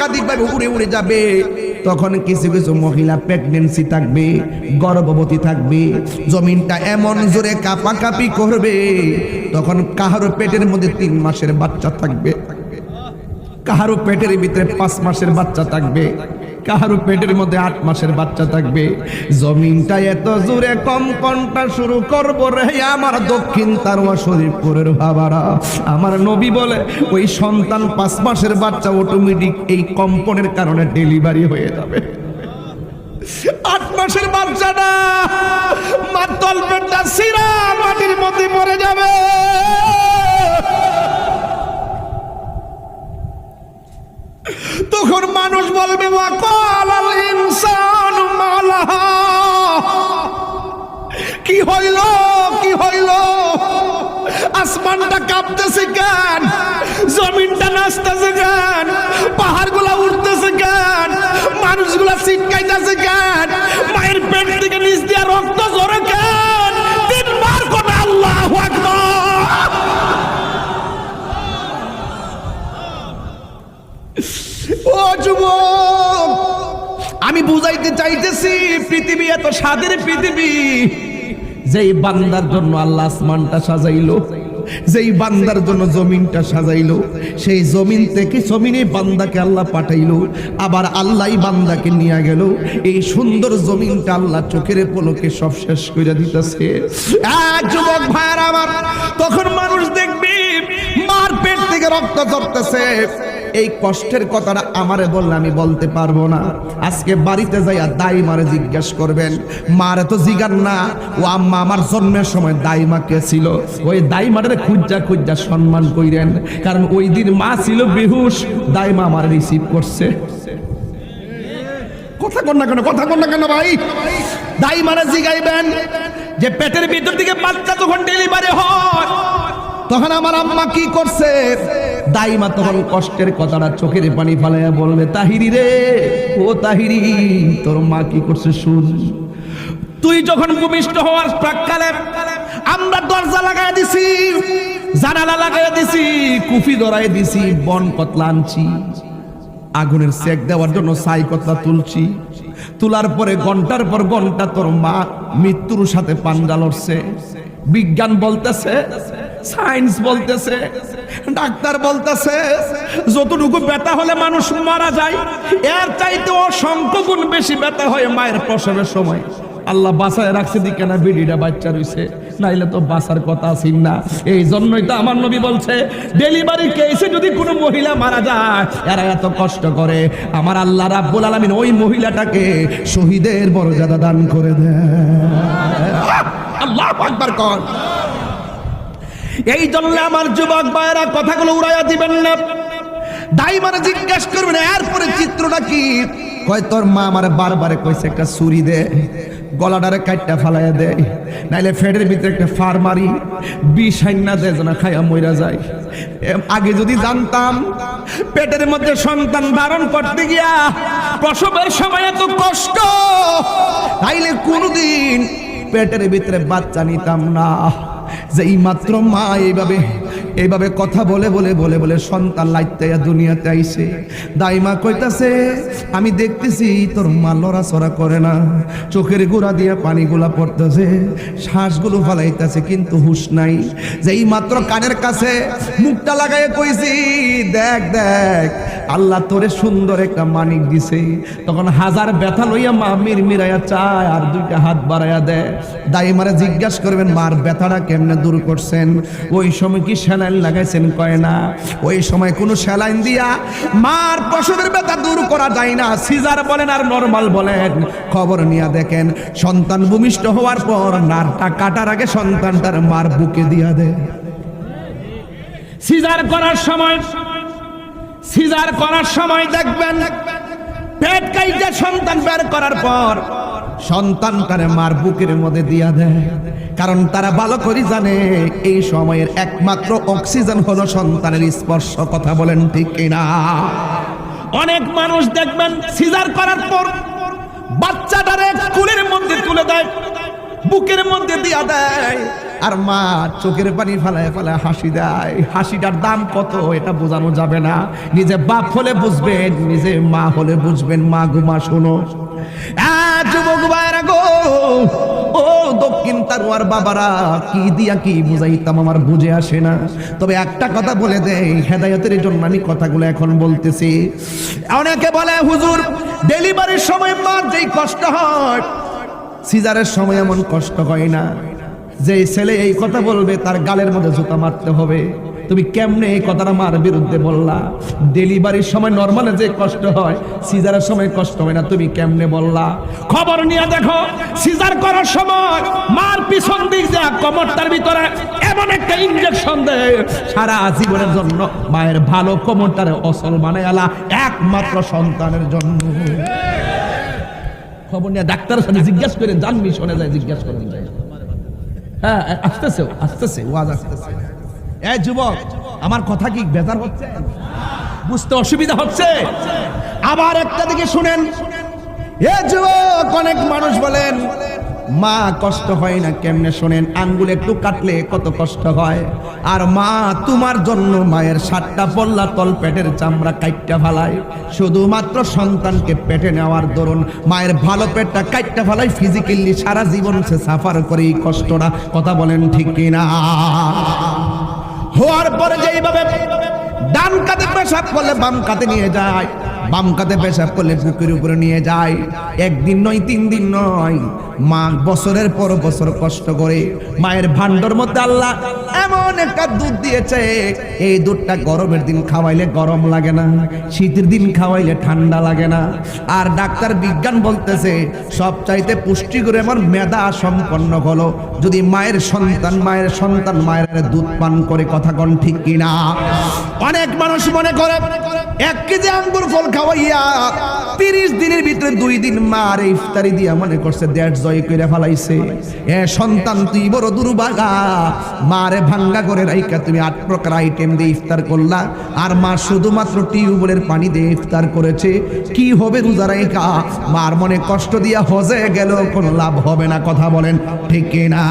একাধিকভাবে উড়ে উড়ে যাবে। তখন কিছু কিছু মহিলা প্রেগনেন্সি থাকবে, গর্ভবতী থাকবে, জমিনটা এমন জোরে কাপাকাপি করবে, তখন কাহারো পেটের মধ্যে তিন মাসের বাচ্চা থাকবে। কাহারো পেটের ভিতরে পাঁচ মাসের বাচ্চা থাকবে। কাহারো পেটের মধ্যে আট মাসের বাচ্চা থাকবে। জমিনটা এত জোরে কম কম্পনটা শুরু করব রে। আমার দক্ষিণ তারোয়া শরীফপুরের বাবারা। আমার নবী বলে, ওই সন্তান পাঁচ মাসের বাচ্চা অটোমেটিক এই কম্পনের কারণে ডেলিভারি হয়ে যাবে। আট মাসের বাচ্চাটা মার তলপেটটা সিরা মাটির মধ্যে পড়ে যাবে। আসমানটা কাঁপতেছে কেন? জমিনটা নাচতেছে কেন? পাহাড়গুলা উঠতেছে কেন? মানুষগুলা চিটকাইতেছে কেন? মায়ের পেট থেকে নিচ দিয়ে রক্ত ঝরে কেন? তিনবার করে আল্লাহ ও যুবক, আমি বুঝাইতে চাইতেছি পৃথিবী এত স্বাদের পৃথিবী, যেই বান্দার জন্য আল্লাহ আসমানটা সাজাইলো। যেই বান্দার জন্য জমিনটা সাজাইলো, সেই জমিন থেকে জমিনে বান্দাকে আল্লাহ পাঠাইলো, আবার আল্লাহ বান্দাকে নিয়ে গেল। এই সুন্দর জমিনটা আল্লাহ চোখের পলকে সব শেষ করে দিতেছে। তখন মানুষ দেখবি, মার পেট থেকে রক্ত ঝরতেছে। এই কষ্টের কথাটা আমারে বললে আমি বলতে পারব না। আজকে বাড়িতে যাইয়া দাই মারে জিজ্ঞেস করবেন, মারে তো জিগান না, ও আম্মা আমার জন্মের সময় দাইমা কে ছিল? ওই দাইমারে খুঁজা খুঁজা সম্মান কইরেন, কারণ ওই দিন মা ছিল বেহুশ, দাইমা আমার রিসিভ করছে। কথা কন না কেন, কথা কন না কেন ভাই? দাই মানে জিগাইবেন যে পেটের ভিতর থেকে বাচ্চা যখন ডেলিভারি হয়, তখন আমার আম্মা কি করছে? দাইমা তখন কষ্টের কথাটা চোখের পানি ফালাইয়া বলবে তাহিরি রে, ও তাহিরি, তোর মা কি করছে শুন। তুই যখন ভূমিষ্ঠ হওয়ার প্রাককালে আমরা দরজা লাগাই দিছি, জানালা লাগাই দিছি, কুফি ধরাই দিছি, বন কতলা আনছি, আগুনের সেক দেওয়ার জন্য সাই কতলা তুলছি, তোলার পরে ঘণ্টার পর ঘণ্টা তোর মা মৃত্যুর সাথে পাঞ্জা লড়ছে। বিজ্ঞান বলতেছে সায়েন্স বলতেছে, ডাক্তার বলতেছে, যতটুকু ব্যথা হলে মানুষ মারা যায়, এর চাইতে অসংখ্য গুণ বেশি ব্যথা হয় মায়ের প্রসবের সময়। আল্লাহ বাসায় রাখছে দিকে না বিড়িটা, বাচ্চা রইছে। নাইলে তো বাসার কথা আছেন না। এই জন্যই তো আমার নবী বলছে, ডেলিভারি কেসে যদি কোনো মহিলা মারা যায়, এরা এত কষ্ট করে। আমার আল্লাহ রাব্বুল আলামিন ওই মহিলাটাকে শহীদের মর্যাদা দান করে দেয় আল্লাহ আকবার কর। এই জন্য আমার যুবক ভাইয়েরা কথাগুলো উড়াইয়া দিবেন না। মানে জিজ্ঞেস করবেন, এরপরে চিত্রটা কি? কয়, তোর মা আমার বারবারে কইছে একটা ছুরি দে, গলাটারে কাটটা ফালাইয়া দেয় নাইলে ফেডের ভিতরে একটা ফার মারি, বিষ হাইনা দেয় যেন খাইয়া মইরা যায়। আগে যদি জানতাম, পেটের মধ্যে সন্তান ধারণ করতে গিয়া প্রসবের সময় এত কষ্ট, তাইলে কোনদিন পেটের ভিতরে বাচ্চা নিতাম না। যে এই মাত্র মা এইভাবে এইভাবে কথা বলে বলে বলে বলে সন্তান লাইতে দুনিয়াতে আইছে দাইমা কইতাছে, আমি দেখতেছি তোর মা লড়াচড়া করে না। চোখের গোড়া দিয়ে পানিগুলা পড়তেছে, শ্বাসগুলো ফালাইতেছে, কিন্তু হুশ নাই। যে এই মাত্র কানের কাছে মুখটা লাগাই কইছি, দেখ দেখ আল্লাহ তোরে সুন্দর একটা মানিক দিছে। তখন হাজার ব্যথা লইয়া মা মির মিরাইয়া চায়, আর দুইটা হাত বাড়াইয়া দেয়। দাইমারে জিজ্ঞাস করবেন, মার ব্যথাটা কেমনে দূর করছেন? ওই সময় কি স্যালাইন লাগাইছেন? কয় না। ওই সময় কোনো স্যালাইন দিয়া মার প্রসবের ব্যথা দূর করা যায় না। সিজার বলেন আর নর্মাল বলেন। খবর নিয়া দেখেন, সন্তান ভূমিষ্ঠ হওয়ার পর নারটা কাটার আগে সন্তানটার মার বুকে দিয়া দেয়। সিজার করার সময় সিজার করার সময় দেখবেন পেট কাইতে সন্তান বের করার পর সন্তান তারে মার বুকের মধ্যে দিয়া দেয়। কারণ তারা ভালো করে জানে, এই সময়ের একমাত্র অক্সিজেন হলো সন্তানের স্পর্শ, কথা বলেন ঠিক কিনা? অনেক মানুষ দেখবেন সিজার করার পর বাচ্চাটারে কুলের মধ্যে তুলে দেয়, বুকের মধ্যে দিয়া দেয়। আর মা চোখের পানি ফেলায় ফেলায় হাসি দেয়। হাসিটার দাম কত এটা বোঝানো যাবে না। নিজে বাপ হলে বুঝবেন, নিজে মা হলে বুঝবেন। মা গুমা শোনো। যুবক ভাইরা গো, ও দক্ষিণ তারুয়ার বাবারা, কি দিয়া কি বুঝাইতাম আমার বুঝে আসে না। তবে একটা কথা বলে দেই, হেদায়তের জন্য আমি কথাগুলো এখন বলতেছি। অনেকে বলে, হুজুর, ডেলিভারির সময় মার যেই কষ্ট হয়, সিজারের সময় এমন কষ্ট হয় না। যে ছেলে এই কথা বলবে, তার গালের মধ্যে জুতা মারতে হবে। তুমি কেমনে এই কথাটা মার বিরুদ্ধে বললা? ডেলিভারির সময় নর্মালে যে কষ্ট হয়, সিজারের সময় কষ্ট হয় না, তুমি কেমনে বললা? খবর নিয়ে দেখো, সিজার করার সময় মার পিছন দিক যা কমরটার ভিতরে এমন একটা ইঞ্জেকশন দেয়, সারা জীবনের জন্য মায়ের ভালো কমরটারে অসল মানে আলা একমাত্র সন্তানের জন্য। খবর নিয়ে ডাক্তারের সাথে জিজ্ঞাসা করে যান মিশনে যায়, জিজ্ঞাসা করেন যায় হ্যাঁ আসতেছে আসতেছে, ওয়াজ আসতেছে। এ, যুবক, আমার কথা কি বেজার হচ্ছে? বুঝতে অসুবিধা হচ্ছে? আবার একটা দিকে শুনেন। এ, যুবক, অনেক মানুষ বলেন মা কষ্ট হয় না কেমনে শোনেন? আঙ্গুল একটু কাটলে কত কষ্ট হয়। আর মা তোমার জন্য মায়ের সাতটা পল্লা তল পেটের চামড়া কাইটটা ফালায়। শুধুমাত্র সন্তানকে পেটে নেওয়ার দরুন মায়ের ভালো পেটটা কাইটটা ফালায় ফিজিক্যালি সারা জীবন সে সাফার করে এই কষ্টটা কথা বলেন ঠিক কিনা? হওয়ার পরে যেইভাবে ডান কাতে পেশাব করলে বাম কাতে নিয়ে যায়। বাম কাতে পেশাব করলে বুকের উপরে নিয়ে যায়। একদিন নয়, তিন দিন নয়। মা বছরের পর বছর কষ্ট করে। মায়ের ভান্ডর মধ্যে আল্লাহ এমন একটা দুধ দিয়েছে, এই দুধটা গরমের দিন খাওয়াইলে গরম লাগে না, শীতের দিন খাওয়াইলে ঠান্ডা লাগে না। আর ডাক্তার বিজ্ঞান বলতেছে সব চাইতে পুষ্টিকর এমন মেধা সম্পন্ন হলো, যদি মায়ের সন্তান মায়ের সন্তান মায়ের দুধ পান করে, কথা কন ঠিক কিনা? অনেক মানুষ মনে করে এক কেজি আঙ্গুর ফল খাওয়াইয়া তিরিশ দিনের ভিতরে দুই দিন মার ইফতারি দিয়া মনে করছে দেড় জয় করে ফেলাইছে। এ সন্তান, তুই বড় দুর্বাগা মারে ভাঙ্গা করে রাইকা তুমি আট প্রকার আইটেম দিয়ে ইফতার করলা। আর মা শুধুমাত্র টিউবওয়েলের পানি দিয়ে ইফতার করেছে। কি হবে রোজা রাইকা মার মনে কষ্ট দিয়া হজে গেল কোনো লাভ হবে না, কথা বলেন ঠিক না